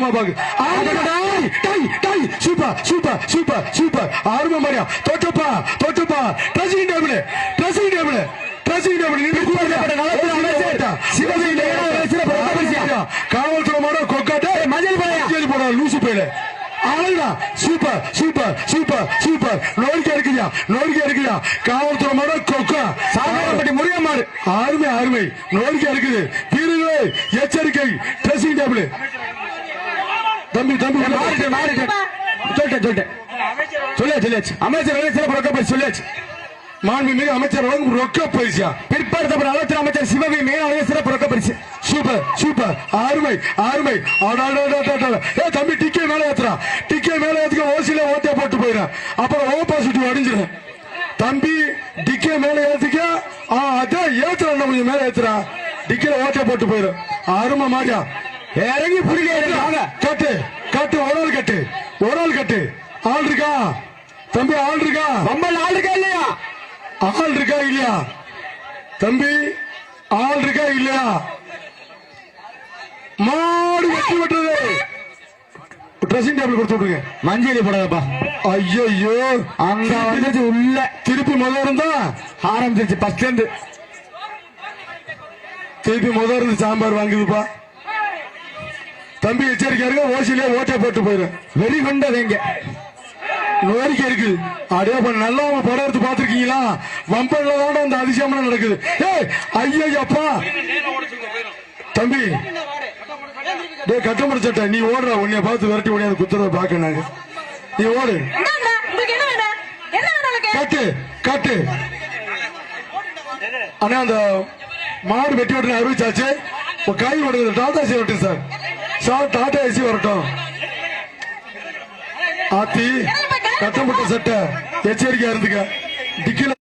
ஆர்வமா பாக்கு டை டை சூப்பர் சூப்பர் சூப்பர் சூப்பர் ஆர்வம் மாதிரியா தொட்டப்பா தொட்டப்பா dressing table dressing table dressing table காவல்துறை மாட கொக்காட்டே மஞ்சள் பாயா போட லூசு போயில ஆளுடா சூப்பர் சூப்பர் சூப்பர் சூப்பர் நோய்க்கு இருக்குயா நோய்க்கு இருக்குயா காவல்துறை மாட கொக்கா சாதாரணப்பட்டி முருகம்மாடு அருமை அருமை நோய்க்கு இருக்குது வீரர்களே எச்சரிக்கை ட்ரெஸ்ஸிங் டேபிள் தம்பி தம்பி மாறிட்டேன் மாறிட்டேன் சொல்லிட்டேன் சொல்லிட்டேன். சொல்லியாச்சு சொல்லியாச்சு. அமைச்சர் சிறப்பு ரொக்க பரிசு சொல்லியாச்சு. மாண்புமிகு அமைச்சர் ரொக்க பரிசா? பிற்படுத்தப்பட்ட நலத்துறை அமைச்சர் சிவவி மேலாளர் சிறப்பு ரொக்க பரிசு. Super super. அருமை அருமை. ஏ தம்பி டிக்கே மேல ஏத்துறா. டிக்கே மேல ஏத்துக்க ஓசில ஓட்டியா போட்டு போயிடும் அப்புறம் ஓ பாசிட்டிவ் அடிஞ்சிடும் தம்பி டிக்கே மேல ஏத்துக்க. ஆ அதான் ஏத்துறா கொஞ்சம் மேல ஏத்துறா. டிக்கே ஓட்டியா போட்டு போயிடும் அருமை மாடியா இறங்கி புரியல கட்டு கட்டு ஒரு ஆள் கட்டு ஒரு ஆள் கட்டு. ஆள் இருக்கா? தம்பி ஆள் இருக்கா? கம்பல் ஆள் இருக்கா இல்லையா? ஆள் இருக்கா இல்லையா? தம்பி ஆள் இருக்கா இல்லையா? மாடு வெட்டி விட்டுறது ட்ரெஸ்ஸிங் டேபிள் கொடுத்து விட்டுருங்க. மஞ்சளி போடாதப்பா. ஐயோ அங்க வந்துச்சு உள்ள. திருப்பி முதல்ல இருந்தா? ஆரம்பிச்சிருச்சு ஃபர்ஸ்ட் இருந்து திருப்பி முதல்ல இருந்து சாம்பார் வாங்குதுப்பா. தம்பி எச்சரிக்கை இருக்க ஓசிலே ஓட்டை போட்டு போயிடும் வெறி கொண்டது எங்க நோரிக்கை இருக்கு. அடே அப்ப நல்லவங்க படம் எடுத்து பாத்திருக்கீங்களா வம்பன்ல தான் அந்த அதிசயம்லாம் நடக்குது. ஏய் ஐயப்பா தம்பி டேய் கட்டமட சட்டை. நீ ஓடுற உன்னைய பார்த்து விரட்டி ஓடியாது குத்துறத பாக்க நாங்க நீ ஓடு. கட்டு கட்டு. அண்ணா அந்த மாடு வெட்டி வெட்டி அறிவிச்சாச்சு கை விடுறது டாடா வரட்டும் சார். சார் டாடா ஏசி வரட்டும். ஆத்தி கட்டப்பட்ட சட்டை. எச்சரிக்கையா இருந்துக்க. டிக்கில